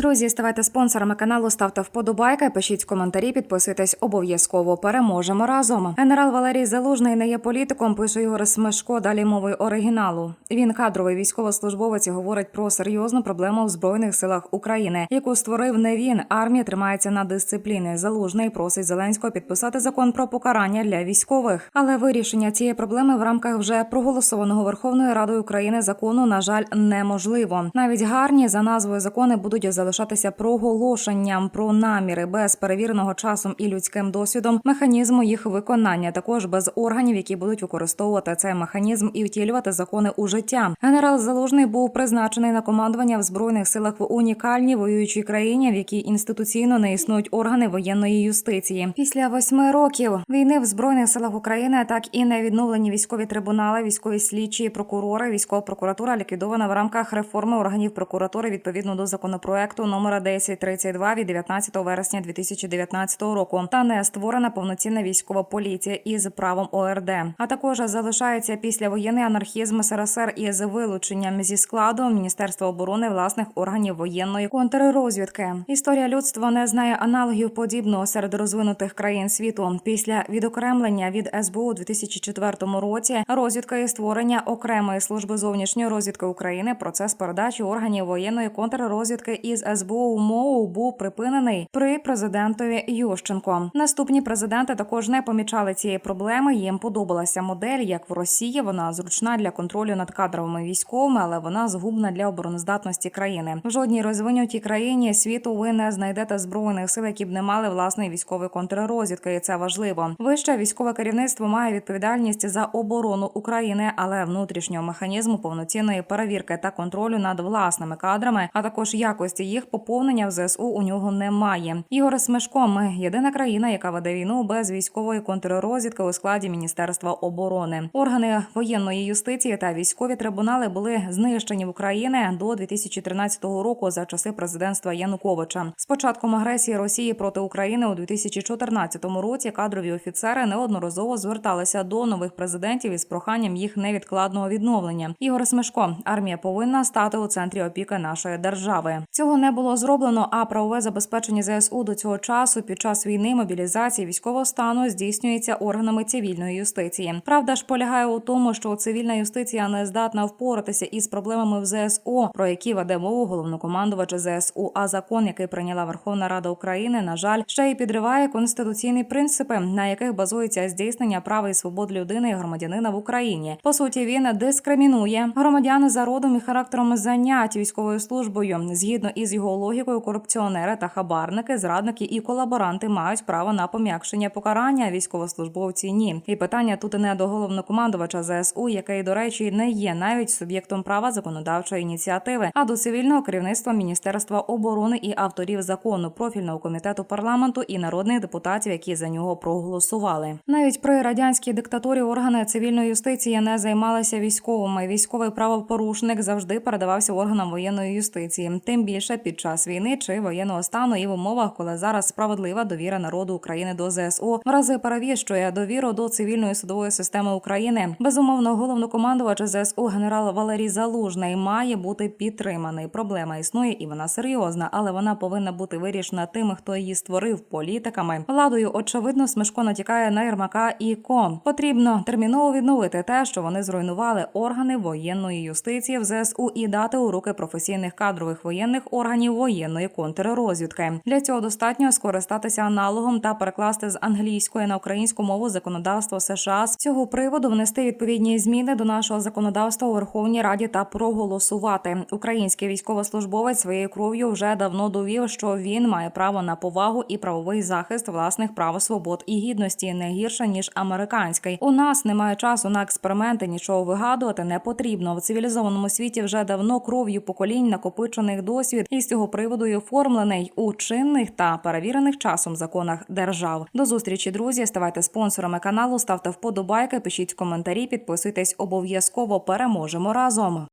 Друзі, ставайте спонсорами каналу, ставте вподобайки, пишіть коментарі, підписуйтесь обов'язково. Переможемо разом. Генерал Валерій Залужний не є політиком. Пише Ігор Смешко. Далі мовою оригіналу. Він кадровий військовослужбовець і говорить про серйозну проблему в збройних силах України, яку створив не він. Армія тримається на дисципліни. Залужний просить Зеленського підписати закон про покарання для військових. Але вирішення цієї проблеми в рамках вже проголосованого Верховною Радою України закону, на жаль, неможливо. Навіть гарні за назвою закони будуть залишатися проголошенням про наміри без перевіреного часом і людським досвідом механізму їх виконання, також без органів, які будуть використовувати цей механізм і втілювати закони у життя. Генерал Залужний був призначений на командування в збройних силах в унікальній воюючій країні, в якій інституційно не існують органи воєнної юстиції. Після восьми років війни в збройних силах України так і не відновлені військові трибунали, військові слідчі, прокурори, військова прокуратура ліквідована в рамках реформи органів прокуратури відповідно до законопроекту номера 1032 від 19 вересня 2019 року. Та не створена повноцінна військова поліція із правом ОРД. А також залишається післявоєнний анархізм СРСР із вилученням зі складу Міністерства оборони власних органів воєнної контррозвідки. Історія людства не знає аналогів подібного серед розвинутих країн світу. Після відокремлення від СБУ у 2004 році розвідка і створення окремої служби зовнішньої розвідки України. Процес передачі органів воєнної контррозвідки із СБУ МОУ був припинений при президентові Ющенко. Наступні президенти також не помічали цієї проблеми. Їм подобалася модель, як в Росії. Вона зручна для контролю над кадровими військовими, але вона згубна для обороноздатності країни. В жодній розвинутій країні світу ви не знайдете збройних сил, які б не мали власної військової контррозвідки. І це важливо. Вище військове керівництво має відповідальність за оборону України, але внутрішнього механізму повноцінної перевірки та контролю над власними кадрами, а також якості їх поповнення в ЗСУ у нього немає. Ігор Смешко, ми єдина країна, яка веде війну без військової контррозвідки у складі Міністерства оборони. Органи воєнної юстиції та військові трибунали були знищені в Україні до 2013 року за часи президентства Януковича. З початком агресії Росії проти України у 2014 році кадрові офіцери неодноразово зверталися до нових президентів із проханням їх невідкладного відновлення. Ігор Смешко, армія повинна стати у центрі опіки нашої держави. Цього не було зроблено. А правове забезпечення ЗСУ до цього часу під час війни, мобілізації військового стану здійснюється органами цивільної юстиції. Правда ж полягає у тому, що цивільна юстиція не здатна впоратися із проблемами в ЗСУ, про які веде мову головнокомандувач ЗСУ. А закон, який прийняла Верховна Рада України, на жаль, ще й підриває конституційні принципи, на яких базується здійснення прав і свобод людини і громадянина в Україні. По суті, він дискримінує громадян за родом і характером занять військовою службою. Згідно із його логікою, корупціонери та хабарники, зрадники і колаборанти мають право на пом'якшення покарання. Військовослужбовці ні. І питання тут не до головнокомандувача ЗСУ, який, до речі, не є навіть суб'єктом права законодавчої ініціативи, а до цивільного керівництва Міністерства оборони і авторів закону профільного комітету парламенту і народних депутатів, які за нього проголосували. Навіть при радянській диктатурі органи цивільної юстиції не займалися військовими. Військовий правопорушник завжди передавався органам воєнної юстиції, тим більше під час війни чи воєнного стану і в умовах, коли зараз справедлива довіра народу України до ЗСУ в рази перевіщує довіру до цивільної судової системи України. Безумовно, головнокомандувач ЗСУ генерал Валерій Залужний має бути підтриманий. Проблема існує і вона серйозна, але вона повинна бути вирішена тими, хто її створив політиками. Владою очевидно смешко натякає на Єрмака і ко. Потрібно терміново відновити те, що вони зруйнували органи воєнної юстиції в ЗСУ і дати у руки професійних кадрових воєнних органів воєнної контррозвідки. Для цього достатньо скористатися аналогом та перекласти з англійської на українську мову законодавство США з цього приводу внести відповідні зміни до нашого законодавства у Верховній Раді та проголосувати. Український військовослужбовець своєю кров'ю вже давно довів, що він має право на повагу і правовий захист власних прав, свобод і гідності не гірше ніж американський. У нас немає часу на експерименти, нічого вигадувати не потрібно. В цивілізованому світі вже давно кров'ю поколінь накопичених досвід і з цього приводу і оформлений у чинних та перевірених часом законах держав. До зустрічі, друзі. Ставайте спонсорами каналу, ставте вподобайки, пишіть коментарі, підписуйтесь обов'язково. Переможемо разом.